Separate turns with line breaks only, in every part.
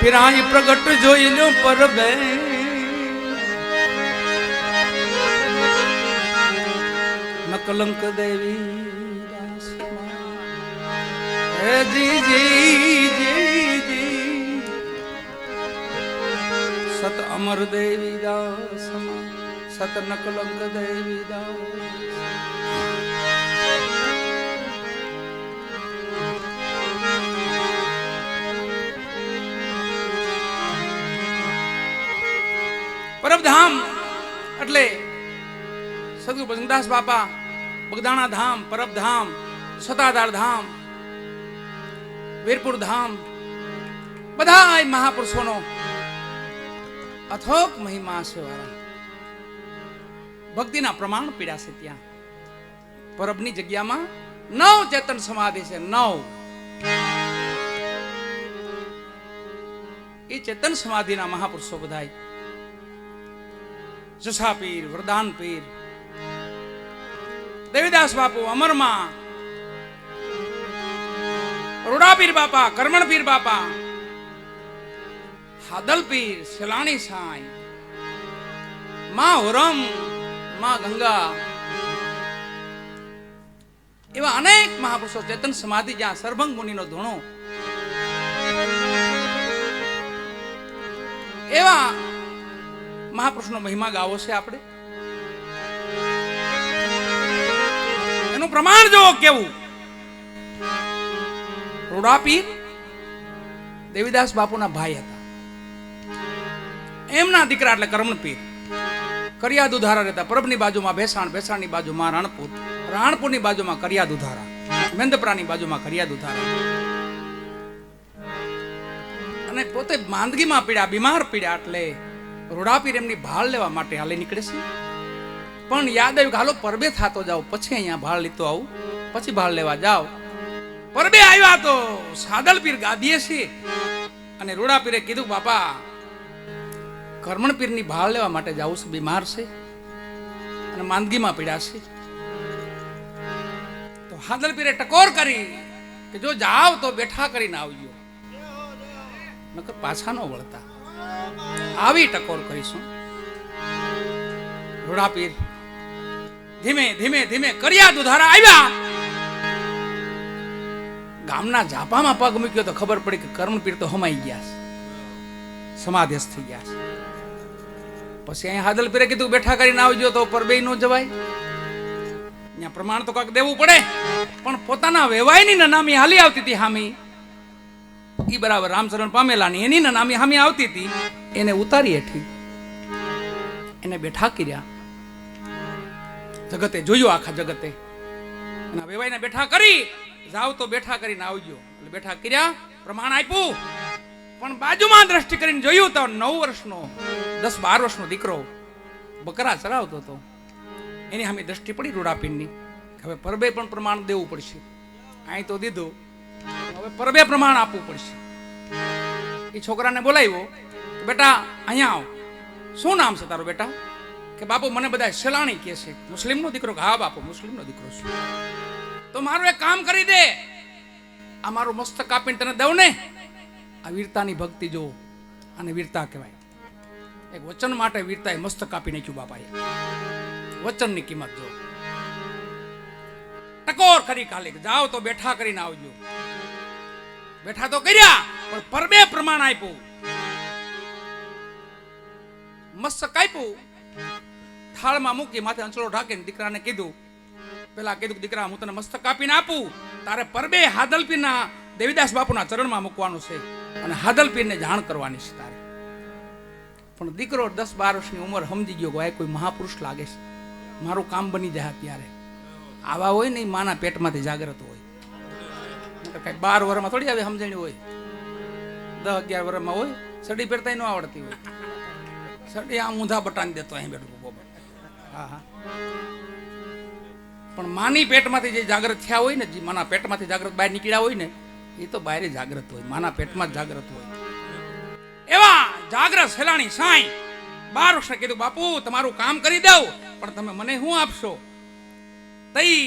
પીરાય પ્રગટ જોઈ લો પરબે નકલંક દેવી. હે જી જી જી જી. સત અમર દેવી દાસ સત નકલંક દેવી દાસ પરબધામ એટલે સદગુરુ ભજનદાસ બાપા બગદાણા ધામ પરબધામ સતાધાર ધામ વીરપુર ધામ બધા મહાપુરુષોનો અથોક મહિમા છે ભક્તિના પ્રમાણ પીડા છે ત્યાં. પરબની જગ્યામાં નવ ચેતન સમાધિ છે, નવ. એ ચેતન સમાધિના મહાપુરુષો બધાય જસા પીર, વરદાન પીર. દેવીદાસ બાપુ, અમરમાં. રોડા બાપા, કરમણ પીર બાપા. હાદલ પીર, સેલાણી સાંઈ. માં હોરમ, માં ગંગા. એવા અનેક મહાપુરુષો ચેતન સમાધિ જ્યાં સરભંગ મુનિનો ધૂણો. એવા મહાપુરુષનો મહિમા ગાવો છે આપણે. એનું પ્રમાણ જોવો કેવું? રોડા દેવીદાસ બાપુના ભાઈ હતા. એમના દીકરા એટલે કરમણ પીર કરિયા દુધારા રહેતા. પરબની બાજુમાં ભેસાણ, ભેસાણની બાજુમાં રાણપુર. રાણપુરની બાજુમાં કરિયા દુધારા મેંદપરાની બાજુમાં કરિયા દુધારા અને પોતે માંદગીમાં પીડ્યા, બીમાર પીડ્યા એટલે રોડાપીર એમની ભાળ લેવા માટે હાલે નીકળે છે. પણ યાદ આવ્યું કે હાલો, પરબે થતો જાઓ, પછી અહીંયા ભાળ લીધો આવું, પછી ભાળ લેવા જાઓ. પરબે આવ્યા તો સાદલપીર ગાદીએ છે અને રોડાપીરે કીધું, બાપા કર્મણપીરની ભાળ લેવા માટે જાઉં છું, બીમાર છે અને માંદગીમાં પીડા છે. તો હાદલપીરે ટકોર કરી કે જો જાવ તો બેઠા કરીને આવજો. નકર પાછા ન વળતા. આવી ટકોર કરીશું. રૂડાપીર, ધીમે ધીમે ધીમે કર્યા દુધારા આવ્યા. ગામના જાપામાં પગ મૂક્યો તો ખબર પડી કે કર્મ પીર તો હમાઈ ગયા છે. સમાધેશ થઈ ગયા છે. પછી અહીંયા હાદલ પીરે કીધું, બેઠા કરીને આવજો તો પરબે નો જવાય. ત્યાં પ્રમાણ તો કાંક દેવું પડે, પણ પોતાના વેવાયની નામી હાલી આવતી હતી હામી. ઈ બરાબર રામચરણ પામેલાની એની નામી હામી આવતી હતી. એને ઉતારી હેઠી. એને બેઠા કર્યા. જગતે જોયું આખા જગતે. એના વેવાઈને બેઠા કરી. જાવ તો બેઠા કરીને આવજો. એટલે બેઠા કર્યા, પ્રમાણ આપ્યું. પણ બાજુમાં દ્રષ્ટિ કરીને જોયું તો નવ વર્ષનો, દસ બાર વર્ષનો દીકરો બકરા ચરાવતો હતો. એની સામે દ્રષ્ટિ પડી રૂડાપીંડની હવે પરબે પણ પ્રમાણ દેવું પડશે. અહીં તો દીધું. હવે પરબે પ્રમાણ આપવું પડશે. એ છોકરાને બોલાવ્યો. બેટા, અહીંયા આવ. શું નામ છે તારું બેટા? કે બાપુ મને બધા સલાણી કહે છે. મુસ્લિમનો દીકરો હા બાપુ, મુસ્લિમનો દીકરો છું. તો મારું એક કામ કરી દે. આ મારું મસ્તક કાપીને તને દઉં ને? આ વીરતાની ભક્તિ જો અને વીરતા કહેવાય. એક વચન માટે વીરતાએ મસ્તક કાપી નાખ્યું બાપાએ. વચનની કિંમત જો. ટકોર કરી કાલે જાઓ તો બેઠા કરીને આવજો. બેઠા તો કર્યા, પણ પરબે પ્રમાણ આપ્યું. મસ્તક આપ્યું થાળમાં મૂકી માથે અંચળો ઢાંકીને દીકરાને કીધું, પેલા કીધું દીકરા, હું તને મસ્તક કાપીને આપું. તારે પરબે હાદલપીરના દેવીદાસ બાપુના ચરણમાં મૂકવાનું છે અને હાદલપીરને જાણ કરવાની છે તારે. પણ દીકરો દસ બાર વર્ષની ઉંમર સમજી ગયો કે કોઈ મહાપુરુષ લાગે છે. મારું કામ બની જાય ત્યારે આવા હોય ને ઈ માના પેટમાંથી જાગ્રત હોય. કઈ બાર વર્ષમાં થોડી આવે સમજણી હોય. દસ અગિયાર વર્ષમાં હોય સડી પહેરતા ન આવડતી હોય. સડી આમ ઊંધા બટાને દેતો અહીં બેઠું હા પણ માની પેટમાંથી જે જાગ્રત થયા હોય ને જે માના પેટમાંથી જાગ્રત બહાર નીકળ્યા હોય ને એ તો બહાર જાગ્રત હોય માના પેટમાં જ જાગ્રત હોય. એવા જાગ્રત સેલાણી સાંઈ બાર વર્ષે કીધું બાપુ તમારું કામ કરી દઉં પણ તમે મને શું આપશો? તઈ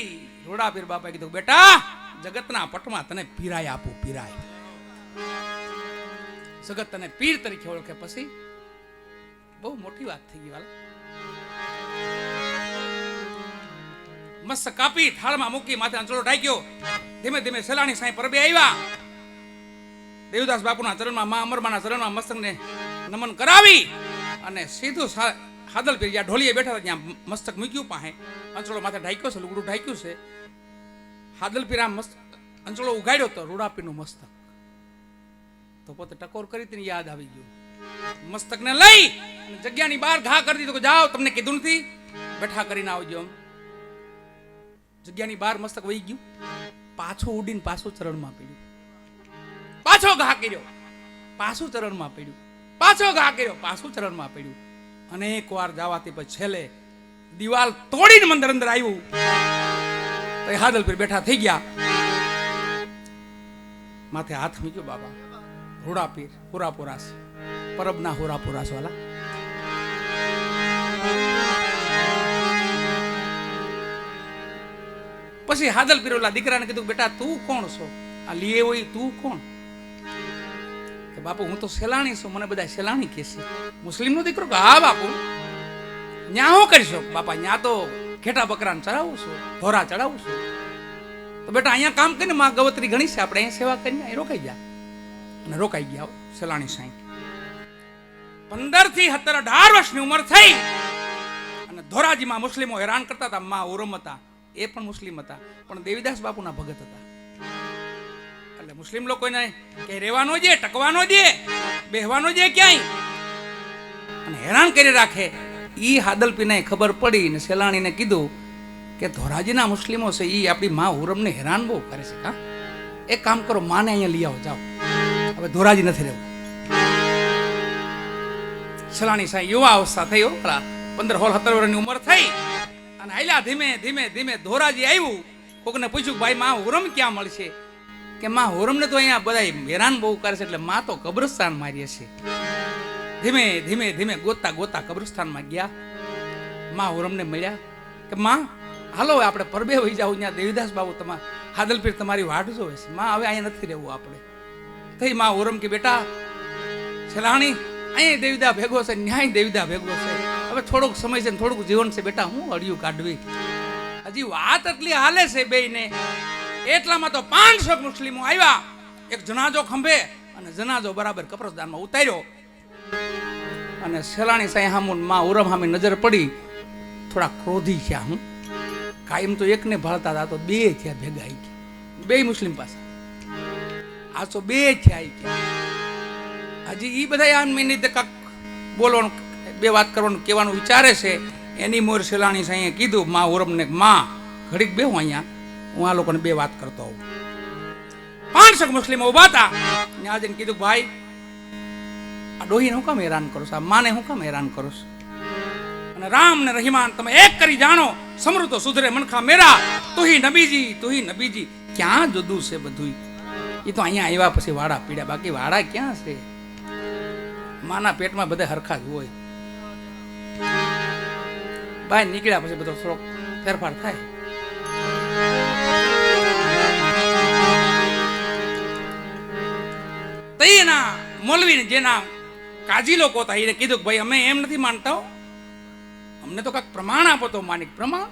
રોડાપીર બાપાએ કીધું બેટા જગતના પટમાં તને પીરાય આપું પીરાય. જગત તને પીર તરીકે ઓળખે પછી બહુ મોટી વાત થઈ ગઈ, વાલા. મસ્ત કાપી, થાળમાં મૂકી, માથે અંચળો ઢાંક્યો. ધીમે ધીમે સલાણી સાંઈ પરબે આવ્યા. દેવદાસ બાપુના ચરણમાં, મા અમરમાના ચરણમાં મસ્તકને નમન કરાવી અને સીધું હાદલ પીર જ્યાં ઢોલીએ બેઠા હતા ત્યાં મસ્તક મૂક્યું પાસે. અંચળો માથે ઢાંક્યો છે, લુગડું ઢાંક્યું છે. હાદલ પીર મસ્ત અંચળો ઉગાડ્યો તો રૂડાપીનું મસ્તક. તો પોતે ટકોર કરી તેને યાદ આવી ગયું. મસ્તકને લઈ અને જગ્યાની બહાર ઘા કરી દીધો જાઓ, તમને કીધું નથી? બેઠા કરીને આવજો એમ. જગ્યાની બહાર મસ્તક વહી ગયું. પાછું ઉડીને પાછું ચરણમાં પડ્યું. પાછો ઘા કર્યો. પાછું ચરણમાં પડ્યું. પાછો ઘા કર્યો. પાછું ચરણમાં પડ્યું. અનેક વાર જવાથી પછી છેલ્લે દિવાલ તોડીને મંદર અંદર આવ્યું. તો એ હાદલ પીર બેઠા થઈ ગયા. માથે હાથ મૂક્યો બાબા રૂડા પીર, પૂરા પુરાસ પરબના હોરા પુરાસ વાલા પછી હાદલ પીરોલા દીકરાને કીધું, બેટા, તું કોણ છો? આ લીએ હોય તું કોણ? કે બાપુ, હું તો સેલાણી છું, મને બધા સેલાણી કેશે મુસ્લિમ નો દીકરો કે, હા, બાપુ. ન્યા હું કરીશો? બાપા, ન્યા તો ઘેટા બકરાને ચડાવું છું, ઘોરા ચડાવું છું. તો બેટા, અહીંયા કામ કરીને માં ગવત્રી ઘણી છે, આપણે અહીંયા સેવા કરીને અહીં રોકાઈ ગયા. અને રોકાઈ ગયા સેલાણી સાંઈ. પંદરથી સત્તર અઢાર વર્ષની ઉંમર થઈ. અને ધોરાજીમાં મુસ્લિમો હેરાન કરતા હતા, મા ઉરમ હતા, એ પણ મુસ્લિમ હતા, પણ દેવીદાસ બાપુના ભગત હતા. એટલે મુસ્લિમ લોકોને કે રહેવાનો જે ટકવાનો જે બેહવાનો જે ક્યાંય? અને હેરાન કરી રાખે. ઈ હાદલપીને ખબર પડી ને સેલાણીને કીધું કે ધોરાજીના મુસ્લિમો છે, ઈ આપણી મા હુરમને હેરાન બહુ કરે છે હા એક કામ કરો, માને અહીંયા લઈ આવો, જાઓ. હવે ધોરાજી નથી રહેવું. સલાણી સાહેબ યુવા અવસ્થા થઈ હો. પંદર હોલ સત્તર વર્ષની ઉંમર થઈ. અને હાલ્યા ધીમે ધીમે ધીમે ધોરાજી આવ્યું. કોકને પૂછ્યું, ભાઈ, માં હુરમ ક્યાં મળશે? કે માં હુરમને તો અહીંયા બધા હેરાન બહુ કરે છે, એટલે માં તો કબ્રસ્તાન મારીએ છે. ધીમે ધીમે ધીમે ગોતા ગોતા કબ્રસ્તાનમાં ગયા. માં હુરમને મળ્યા કે, માં, હાલો આપણે પરબે વહી જાવ ત્યાં દેવીદાસ બાબુ તમારા હાદલપીર તમારી વાટ જોવે છે. માં, હવે અહીંયા નથી રહેવું આપણે. થઈ માં હુરમ કે, બેટા, છેલાણી અહીંયા દેવીદા ભેગો છે, ન્યાય દેવીદા ભેગો છે. હવે થોડોક સમય છે ને થોડુંક જીવન છે બેટા, હું અડિયું કાઢવી? હજી વાત એટલી હાલે છે બેયને. એટલામાં તો પાંચસો મુસ્લિમો આવ્યા. એક જનાજો ખંભે અને જનાજો બરાબર કબ્રસ્તાનમાં ઉતાર્યો. અને સેલાણી સાંઈ હામુનમાં ઉરમ હામી નજર પડી. થોડા ક્રોધી થયા હું. કાયમ તો એકને ભાળતા હતા તો બે થયા ભેગા આવી ગયા. બે મુસ્લિમ પાસે. આ તો બે થયા આવી ગયા. હજી એ બધા આમ એની રીતે કાંક બોલવાનું, બે વાત કરવાનું, કહેવાનું વિચારે છે. એની મોર શેલાણી સાંઈએ કીધું, મા ઓરમને, માં, ઘડીક બેહું અહીંયા. હું આ લોકોને બે વાત કરતો હોઉં પાંચસો મુસ્લિમો ઊભા હતા. જઈને કીધું, ભાઈ, આ ડોહીને હું કામ હેરાન કરો છો? આ માને હું કામ હેરાન કરો છો? અને રામ ને રહીમાન, તમે એક કરી જાણો, સમૃદ્ધ સુધરે મનખા મેરા. તુહી નબીજી તુહી નબીજી, ક્યાં જુદું છે બધું એ તો અહીંયા આવ્યા પછી વાડા પીડ્યા. બાકી વાડા ક્યાં છે? માના પેટમાં બધા હરખા જ હોય. બહાર નીકળ્યા પછી બધો થોડોક ફેરફાર થાય. તો એના મોલવી જેના કાજી લોકો હતા એને કીધું કે ભાઈ, અમે એમ નથી માનતા અમને તો કાંઈક પ્રમાણ આપો તો માનિક પ્રમાણ.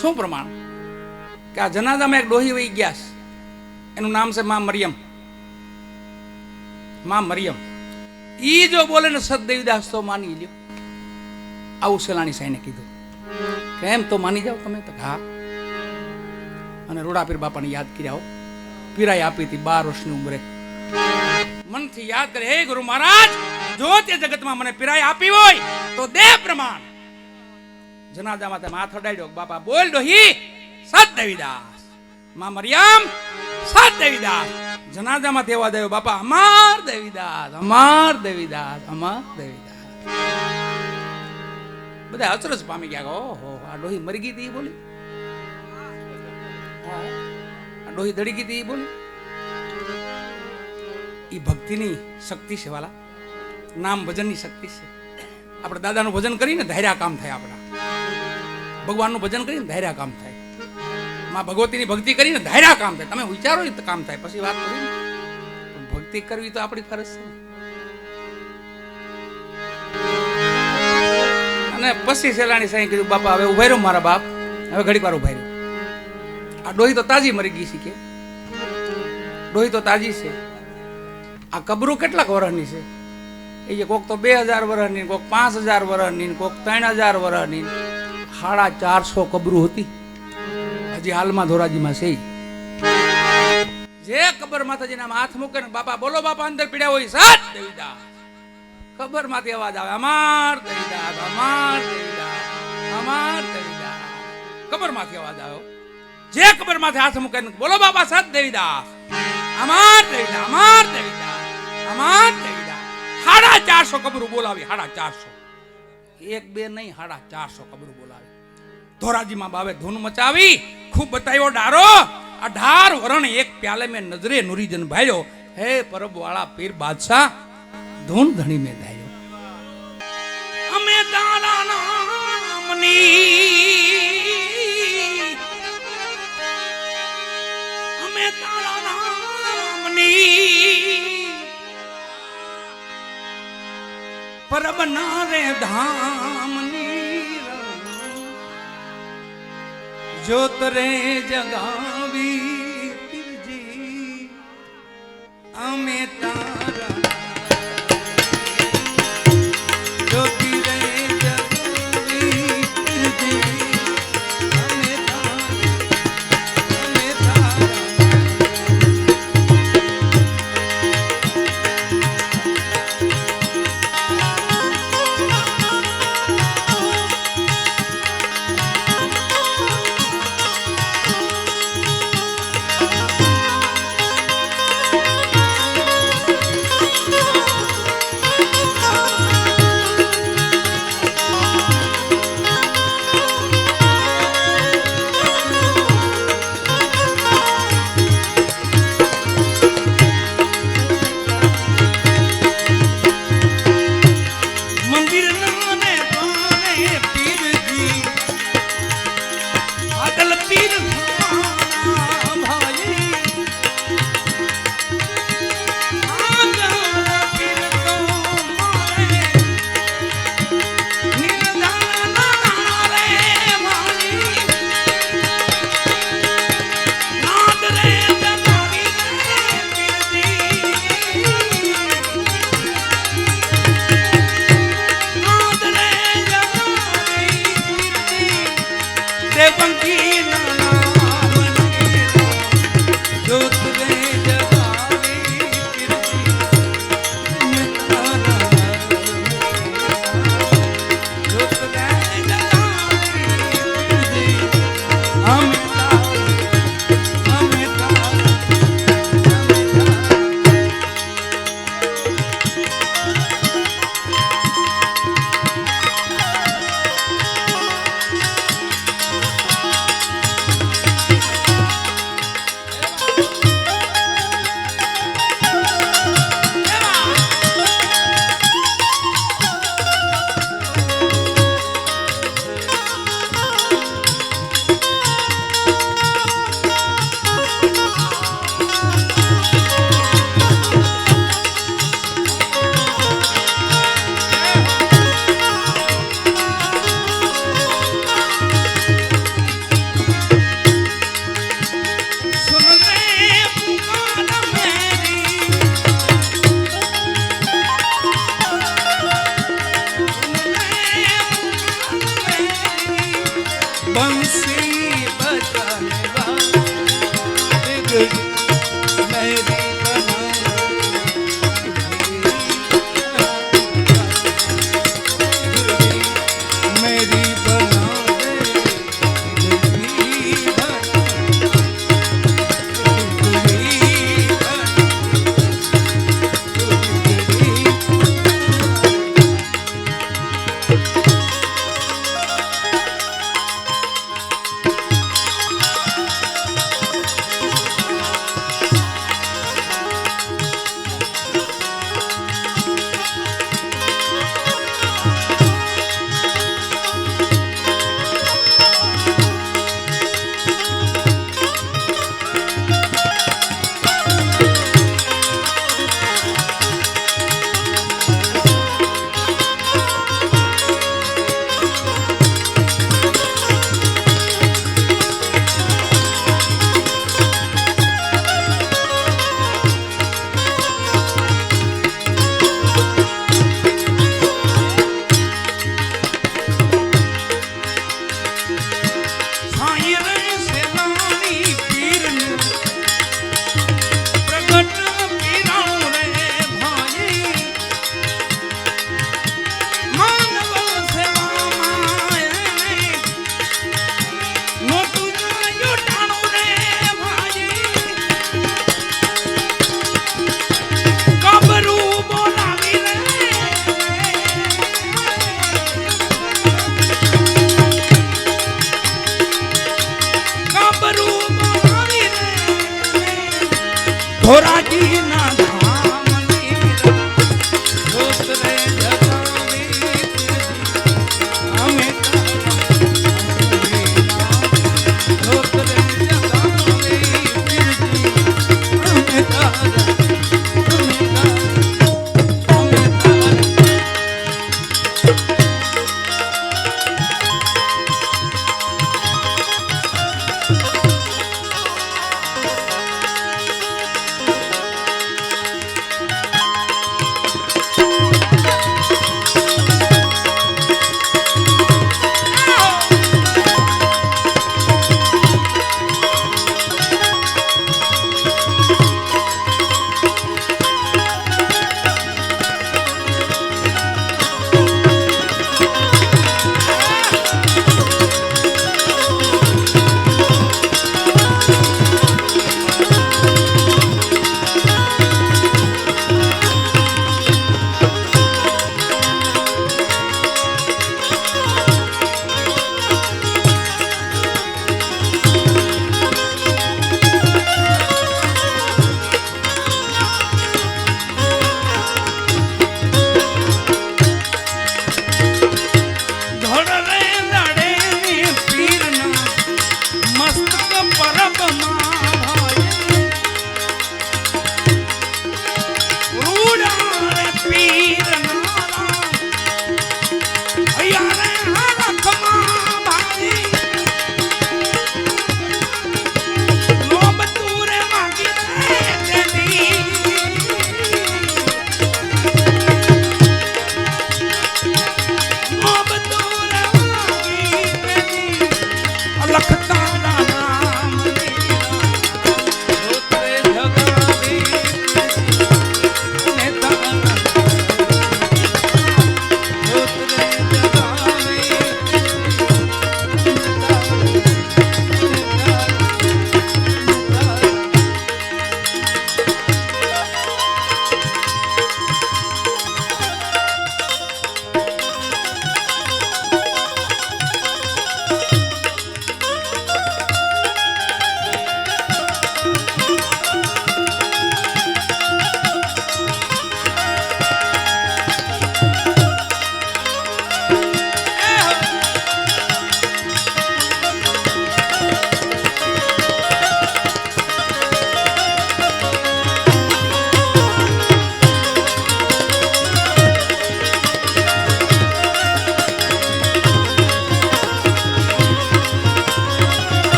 શું પ્રમાણ? કે આ જનાદામાં એક ડોહી વહી ગયા એનું નામ છે મા મરિયમ. મા મરિયમ. ઈ જો બોલે ને સદદેવદાસ તો માની લ્યો. આવું સેલાણી સાઈને કીધું. કેમ તો માની જાઓ તમે? તો હા. અને રોડાપીર બાપાને યાદ કર્યા પીરાઈ આપી હતી બાર વર્ષની ઉંમરે. મનથી યાદ કરે, હે ગુરુ મહારાજ, જો તે જગતમાં મને પીરાઈ આપી હોય, તો દે પ્રમાણ. જનાજામાં તે માથ અડાડ્યો બાપા બોલ ડોહી સત દેવીદાસમાં મરિયમ સત દેવીદાસ જનાજામાં તેવા દેવ, બાપા, અમાર દેવીદાસ અમાર દેવીદાસ અમાર દેવીદાસ. બધા અચરજ પામી ગયા ઓહો, આ ડોહી મરી ગઈ હતી બોલી? આ ડોહી દડી ગઈ હતી બોલી? ઈ ભક્તિની શક્તિ છે વાલા. નામ ભજનની શક્તિ છે. આપણે દાદાનું ભજન કરીને ધાર્યા કામ થાય આપણા. ભગવાનનું ભજન કરીને ધાર્યા કામ થાય. આ ભગવતીની ભક્તિ કરીને ધાર્યા કામ થાય. તમે વિચારો ને કામ થાય. પછી વાત કરી. ભક્તિ કરવી તો આપણી ફરજ છે. અને પછી સેલાણી સાહેબ કીધું, બાપા, હવે ઊભા રહ્યો મારા બાપ. હવે ઘડીક વાર ઊભા રહ્યો. આ ડોહી તો તાજી મરી ગઈ શીખે ડોહી તો તાજી છે. આ કબરું કેટલાક વર્ષની છે? એ કે કોક તો બે હજાર વર્ષની કોક પાંચ હજાર વર્ષની કોક ત્રણ હજાર વર્ષની સાડા ચારસો કબરું હતી. હજી હાલમાં ધોરાજીમાં છે જે કબર માતાજીના હાથ મૂકે ને બાપા બોલો બાપા, અંદર પીડ્યા હોય સાત દેવીદા ખબરમાંથી અવાજ આવે, અમાર દેવીદા અમાર દેવીદા અમાર દેવીદા ખબરમાંથી અવાજ આવ્યો જે કબર માથે હાથ મૂકે બોલો બાપા, સાત દેવીદા અમાર દેવીદા અમાર દેવીદા અમાર દેવીદા સાડા ચારસો કબરું બોલાવી સાડા ચારસો. એક બે નહીં સાડા ચારસો કબરું બોલાવી. ધોરાજીમાં બાવે ધૂન મચાવી, ખૂબ બતાવ્યો ડારો. આ ઢાર વરણ એક પ્યાલે મેં નજરે નુરીજન ભાયો હે પરબ વાળા પીર બાદશાહ, ધૂન ધણી મેં ધાયો અમે તારા નામની, અમે તારા નામની. પરબ ના રે ધામની જોત રે જગાવી અમે તારા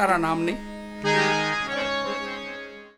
તારા નામની?